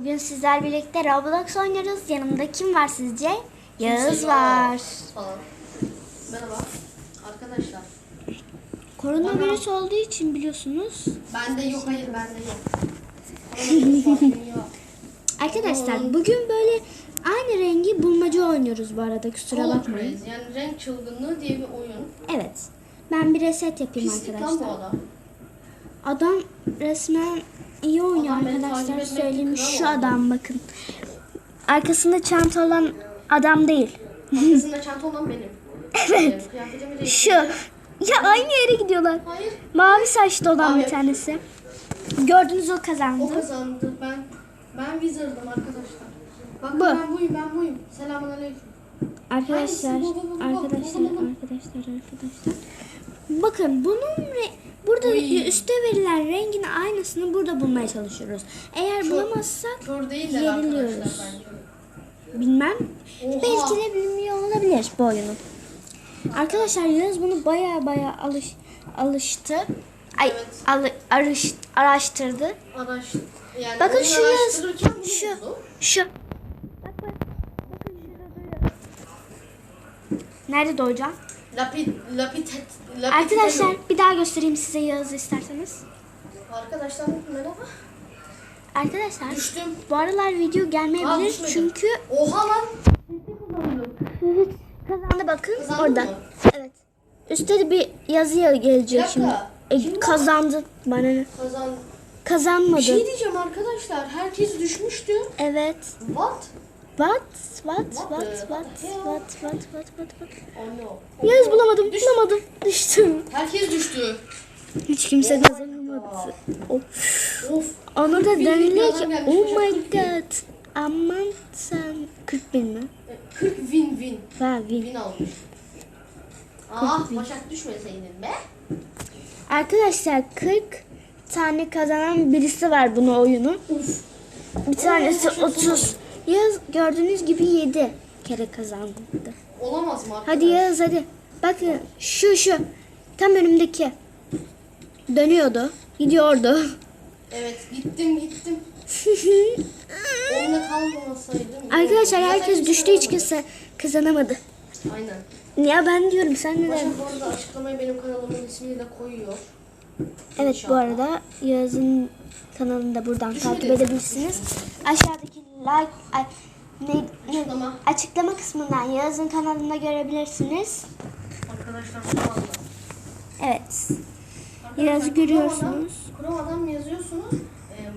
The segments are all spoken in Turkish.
Bugün sizler birlikte Roblox oynuyoruz. Yanımda kim var sizce? Yağız var. Falan. Merhaba arkadaşlar. Koronavirüs olduğu için biliyorsunuz. Bende yok hayır bende yok. Koronavirüs yok. Arkadaşlar bugün böyle aynı rengi bulmaca oynuyoruz bu arada kusura Color bakmayın. Craze yani renk çılgınlığı diye bir oyun. Evet. Ben bir reset yapayım Pislik lan bu arkadaşlar. adam. Adam resmen iyi oynuyor Adam beni arkadaşlar söyleyeyim. Şu adam bakın. Arkasında çanta olan adam değil. Arkasında çanta olan benim. Evet. Şu. Ya aynı yere gidiyorlar. Hayır. Mavi saçlı olan Abi. bir tanesi. Gördünüz o O kazandı. kazandı. Ben ben Wizard'ım arkadaşlar. Bakın Bu. ben buyum ben buyum. Selamun aleyküm. Arkadaşlar, Hangisi? Arkadaşlar, arkadaşlar, arkadaşlar. Bakın bunun re- burada Uy. üstte verilen rengin aynısını burada bulmaya çalışıyoruz. Eğer Çok- bulamazsak bence. bilmem. Oha. Belki de bilmiyor olabilir bu oyunu. Arkadaşlar Yağız bunu baya baya alış alıştı. Ay Evet. alı- arış, araştırdı. Araş, yani Bakın şu yaz- şu. Şu. Bak bak. Bakın şurada duruyor. Nerede doğacağım? Lapid, lapitet, lapid Arkadaşlar bir daha göstereyim size Yağız'ı isterseniz. Arkadaşlar merhaba. Arkadaşlar Düştüm. bu aralar video Aa, gelmeyebilir düşmedim. çünkü Oha lan. Evet kazandı bakın Kazandı orada. mı? Evet. Üstte de bir yazı gelecek şimdi. E, kazandı bana ne? Kazan. Kazanmadı. Bir şey diyeceğim arkadaşlar. Herkes düşmüştü. Evet. What? What? What? What What? What? what? What? What? What? Oh. Yağız bulamadım. Bulamadım. Düştüm. Herkes düştü. Hiç kimse kazanamadı. Of. Of. Ona da deniliyor ki oh my 40 bin." god. Aman sen 40 bin mi? 40 win win. Ha win. Win almış. Ah Başak düşmeseydin be. Arkadaşlar 40 tane kazanan birisi var bunu oyunu. Uf. Bir tanesi Başak 30. Yağız gördüğünüz gibi 7 kere kazandı. Olamaz mı arkadaş? Hadi Yağız hadi. Bakın şu şu. Tam önümdeki. Dönüyordu. Gidiyordu. Evet gittim gittim. Onunla kalmamasaydım. Arkadaşlar herkes kimse düştü hiç kalmadı. kimse kazanamadı. Aynen. Ya ben diyorum sen ne Başak bu arada açıklamaya benim kanalımın ismini de koyuyor. Evet bu arada Yağız'ın kanalını da buradan takip edebilirsiniz. Aşağıdaki like ay, ne, ne, Açıklama. açıklama kısmından Yağız'ın kanalında görebilirsiniz. Arkadaşlar Chrome'dan. Evet. Arkadaşlar, Yazı görüyorsunuz. Chrome'dan yazıyorsunuz. Em,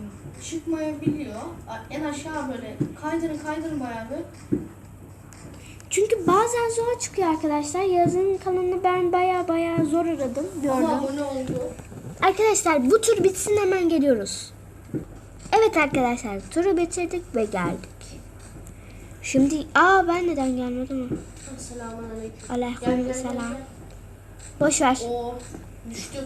çıkmayabiliyor. En aşağı böyle kaydırın kaydırın bayağı bir. Çünkü bazen zor çıkıyor arkadaşlar. Yağız'ın kanalını ben baya baya zor aradım. Ama Gördüm. abone oldu. Arkadaşlar bu tur bitsin hemen geliyoruz. Evet arkadaşlar turu bitirdik ve geldik. Şimdi aa ben neden gelmedim? Selamun aleyküm. Selam. Boş ver. Oo düştü.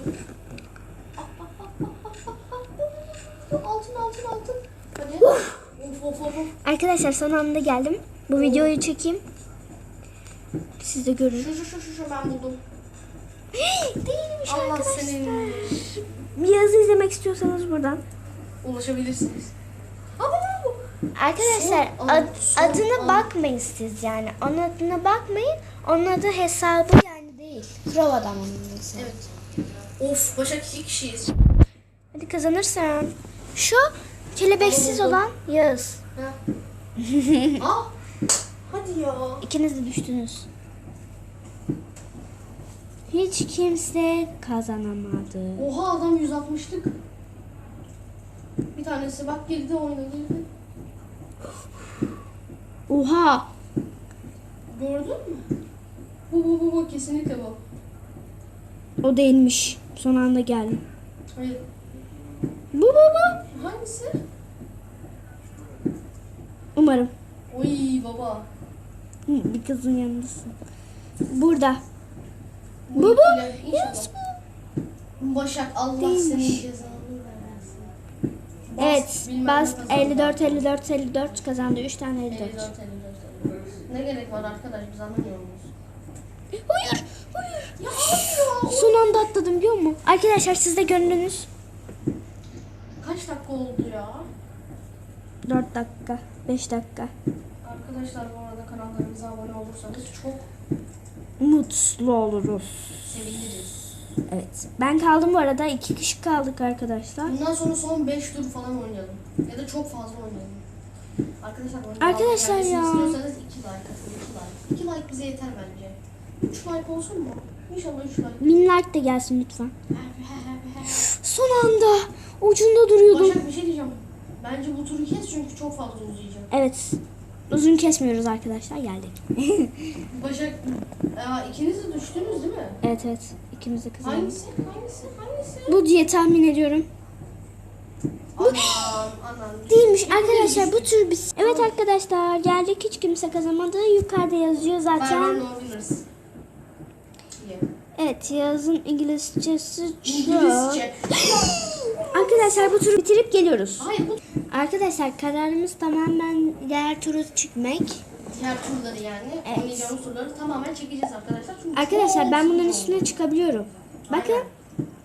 altın altın altın. Hadi. Of of of. of. Arkadaşlar son anda geldim. Bu videoyu çekeyim. Siz de görün. Şu şu şu şu şu ben buldum. Değilmiş Allah arkadaşlar. senin Bir yazı izlemek istiyorsanız buradan. Ulaşabilirsiniz. Ama bu. Arkadaşlar Son ad- son adına an. bakmayın siz yani. Onun adına bakmayın. Onun adı hesabı yani değil. Prova'dan onun hesabı. Evet. Of Başak iki kişiyiz. Hadi kazanırsan. Şu kelebeksiz olan Yağız. Ha. Aa. Hadi ya. İkiniz de düştünüz. Hiç kimse kazanamadı. Oha adam 160'lık. Bir tanesi bak girdi oyuna girdi. Oha! Gördün mü? Bu bu bu bu kesinlikle bu. O değilmiş. Son anda geldim. Hayır. Bu bu bu. Hangisi? Umarım. Oy baba. Hı, Bir kızın yanındasın. Burada. Bu Bu bu. Başak Allah Değilmiş. senin cezanı Evet. Bas ne kazandı. 54 54 54 kazandı. 3 tane 54. 54, 54, 54. Ne gerek var arkadaş biz anlamıyor muyuz? Hayır. Hayır. Ya hayır. Son anda atladım biliyor musun? Arkadaşlar siz de gönlünüz. Kaç dakika oldu ya? 4 dakika, 5 dakika. Arkadaşlar bu arada kanallarımıza abone olursanız çok Mutlu oluruz. seviniriz. Evet. Ben kaldım bu arada. iki kişi kaldık arkadaşlar. Bundan sonra son 5 tur falan oynayalım. Ya da çok fazla oynayalım. Arkadaşlar bu arada Arkadaşlar ya. istiyorsanız 2 like atın 2 like. 2 like bize yeter bence. 3 like olsun mu? İnşallah 3 like. Bin like de gelsin lütfen. Son anda ucunda duruyordum. Başak bir şey diyeceğim. Bence bu turu kes çünkü çok fazla uzayacak. Evet. Uzun kesmiyoruz arkadaşlar. Geldik. Başak, Aa, ikiniz de düştünüz değil mi? evet evet. İkimiz de kazandık. Hangisi? Hangisi? Hangisi? Bu diye tahmin ediyorum. Anam, anam. Değilmiş arkadaşlar bu tür biz. Evet arkadaşlar geldik hiç kimse kazanmadı. Yukarıda yazıyor Zaten... Evet yazın İngilizcesi çok. İngilizce. Arkadaşlar bu turu bitirip geliyoruz. Hayır bu Arkadaşlar kararımız tamamen diğer turu çıkmak. Diğer turları yani. Evet. Oynayacağımız turları tamamen çekeceğiz arkadaşlar. Çünkü Arkadaşlar ben bunların üstüne çıkabiliyorum. Bakın Aynen.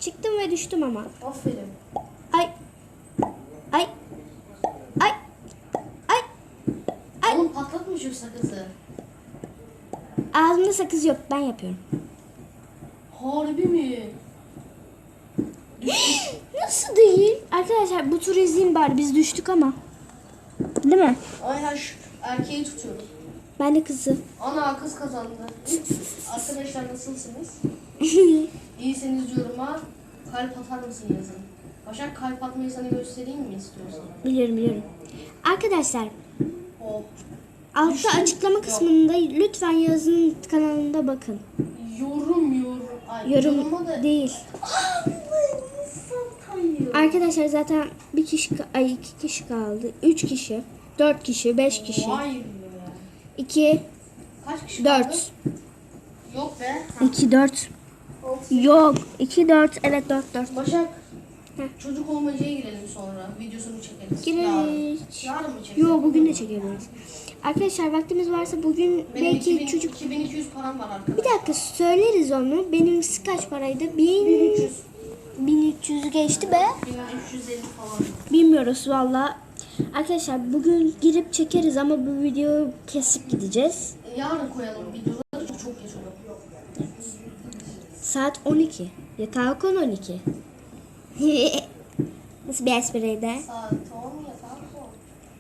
çıktım ve düştüm ama. Aferin. Ay. Ay. Ay. Ay. Ay. Oğlum patlatma şu sakızı. Ağzımda sakız yok ben yapıyorum. Harbi mi? Nasıl değil? Arkadaşlar bu turu izleyin bari biz düştük ama. Değil mi? Aynen şu erkeği tutuyorum. Ben de kızı. Ana kız kazandı. Arkadaşlar nasılsınız? İyiseniz yoruma kalp atar mısın yazın. Başak kalp atmayı sana göstereyim mi istiyorsan? biliyorum biliyorum. Arkadaşlar O altta Düştüm. açıklama kısmında lütfen yazın kanalında bakın. yorum yorum. Ay, Yorum da... değil. Arkadaşlar zaten bir kişi ay iki kişi kaldı. Üç kişi, dört kişi, beş kişi, Vay be. iki, Kaç kişi kaldı? dört, Yok be. iki, dört. Altı. Yok, iki, dört. Evet dört, dört. Başak. Heh. Çocuk olmacaya girelim sonra. Videosunu çekeriz. Yarın. Girelim. Yarın mı çekeriz? Yo bugün de çekebiliriz. Arkadaşlar vaktimiz varsa bugün Benim belki 2000, çocuk... 2200 param var arkadaşlar. Bir dakika söyleriz onu. Benim kaç paraydı? Bin... 1300. 1300 geçti be. 1350 falan. Bilmiyoruz valla. Arkadaşlar bugün girip çekeriz ama bu videoyu kesip gideceğiz. Yarın koyalım videoları çok çok geç olur. Saat 12. Yatağa kon 12. Nasıl bir espriydi? Saat 10 yatar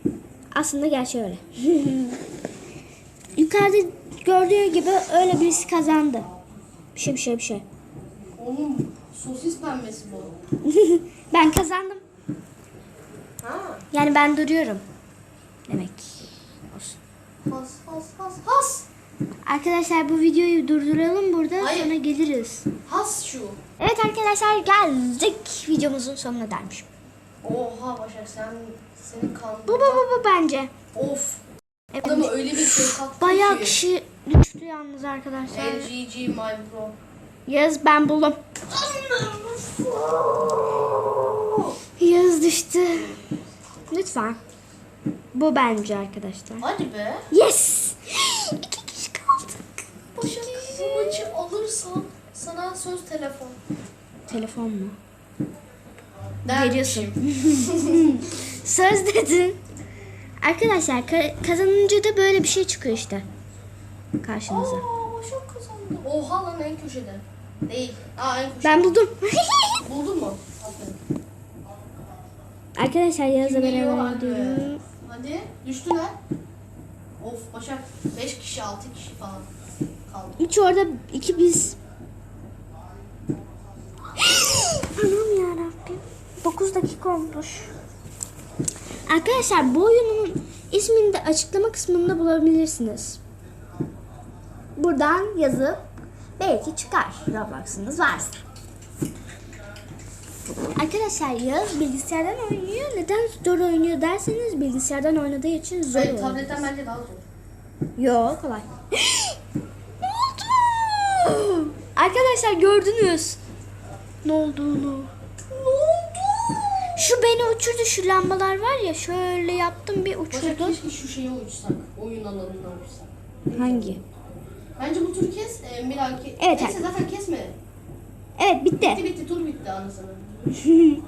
10. Aslında gerçi öyle. Yukarıda gördüğü gibi öyle birisi kazandı. Bir şey bir şey bir şey. Onun sosis pembesi bu. ben kazandım. Yani ben duruyorum. Demek. Olsun. Has has has has. Arkadaşlar bu videoyu durduralım burada Hayır. sonra geliriz. Has şu. Evet arkadaşlar geldik videomuzun sonuna dermişim. Oha Başak sen senin kan. Bu bu bu bu bence. Of. Evet. Adamı öyle bir şey kattı Bayağı ki. kişi düştü yalnız arkadaşlar. LGG my bro. Yaz ben buldum. Yaz düştü. Lütfen. Bu bence arkadaşlar. Hadi be. Yes! İki kişi kaldık. Başak bu maçı alırsan sana söz telefon. Telefon mu? Dermişim. Söz dedin. Arkadaşlar ka- kazanınca da böyle bir şey çıkıyor işte. Karşınıza. Aa Başak kazandı. Oha lan en köşede. Değil. Aa en köşede. Ben buldum. Buldun mu? Aferin. Arkadaşlar Geliyor, beraber hadi. gidiyorum. Hadi düştüler. Of Başak 5 kişi 6 kişi falan kaldı. Üç orada iki biz. Anam yarabbim. 9 dakika olmuş. Arkadaşlar bu oyunun ismini de açıklama kısmında bulabilirsiniz. Buradan yazıp belki çıkar Roblox'ınız varsa. Arkadaşlar Yağız bilgisayardan oynuyor. Neden zor oynuyor derseniz bilgisayardan oynadığı için zor Hayır oynuyor. tabletten bence daha zor. Yo kolay. ne oldu? Arkadaşlar gördünüz. Ne olduğunu. Ne oldu? Şu beni uçurdu şu lambalar var ya şöyle yaptım bir uçurdu. keşke şu şeye uçsak. Oyun alanına uçsak. Hangi? Bence bu tur kes. E, bir dahaki. Evet, Neyse zaten kesme. Evet Bitti bitti. bitti tur bitti anasını.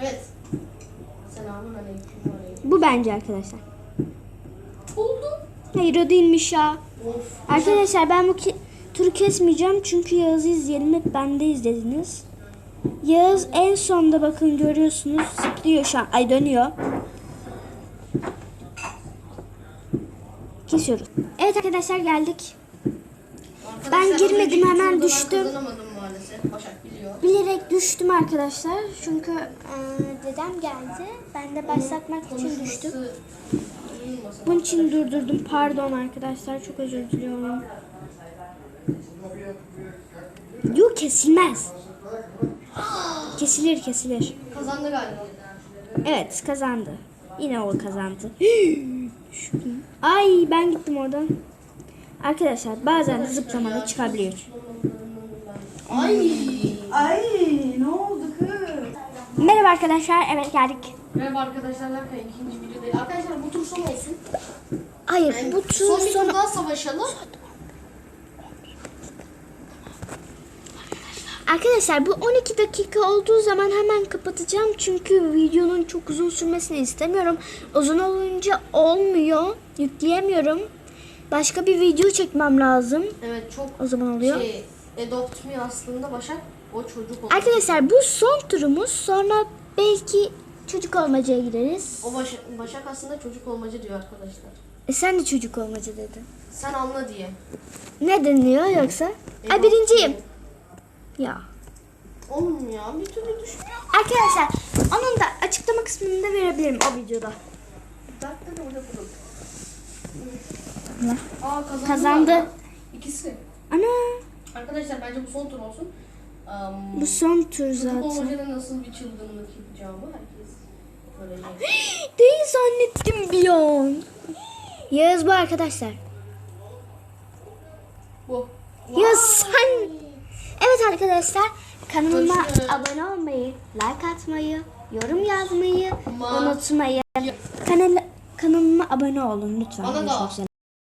evet. Selamun aleyküm. Bu bence arkadaşlar. Oldu. Hayır o değilmiş ya. Of. Arkadaşlar ben bu ki- turu kesmeyeceğim çünkü Yağız'ı izleyelim. Hep bende izlediniz. Yağız en sonda bakın görüyorsunuz. Zıplıyor şu an. Ay dönüyor. Kesiyoruz. Evet arkadaşlar geldik. Arkadaşlar, girmedim, önceki hemen düştüm. Maalesef. Başak biliyor. Bilerek düştüm arkadaşlar. Çünkü e, dedem geldi. Ben de başlatmak için düştüm. Bunun için durdurdum. Pardon arkadaşlar. Çok özür diliyorum. Yok kesilmez. Kesilir kesilir. Kazandı galiba. Evet kazandı. Yine o kazandı. Ay ben gittim oradan. Arkadaşlar bazen de zıplamada çıkabiliyor. Ay. Ay ne oldu kız? Merhaba arkadaşlar. Evet geldik. Merhaba arkadaşlar. Lakay ikinci video değil. Arkadaşlar bu tur son olsun. Hayır Yani bu tur son bir tur sonra... daha savaşalım. Arkadaşlar bu 12 dakika olduğu zaman hemen kapatacağım. Çünkü videonun çok uzun sürmesini istemiyorum. Uzun olunca olmuyor. Yükleyemiyorum. Başka bir video çekmem lazım. Evet çok O zaman oluyor. şey Adopt Me aslında Başak o çocuk oldu. Arkadaşlar bu son turumuz. Sonra belki çocuk olmacaya gireriz. O Başak, Başak aslında çocuk olmacı diyor arkadaşlar. E sen de çocuk olmaca dedin. Sen anla diye. Ne deniyor yoksa? Ay Adopt birinciyim. Ya. Oğlum ya bir türlü düşmüyor. Arkadaşlar onun da açıklama kısmında verebilirim o videoda. Bir dakika da orada buldum. Ne? Aa kazandı. Kazandı. İkisi. Ana Arkadaşlar bence bu son tur olsun. Um, bu son tur zaten. olmacada nasıl bir çılgınlık yapacağımı herkes görecek. Değil zannettim bir an. Yağız bu arkadaşlar. Bu. Ya sen... Evet arkadaşlar kanalıma abone olmayı, like atmayı, yorum yazmayı Ma- unutmayın. Kanala, kanalıma abone olun lütfen. Bana da.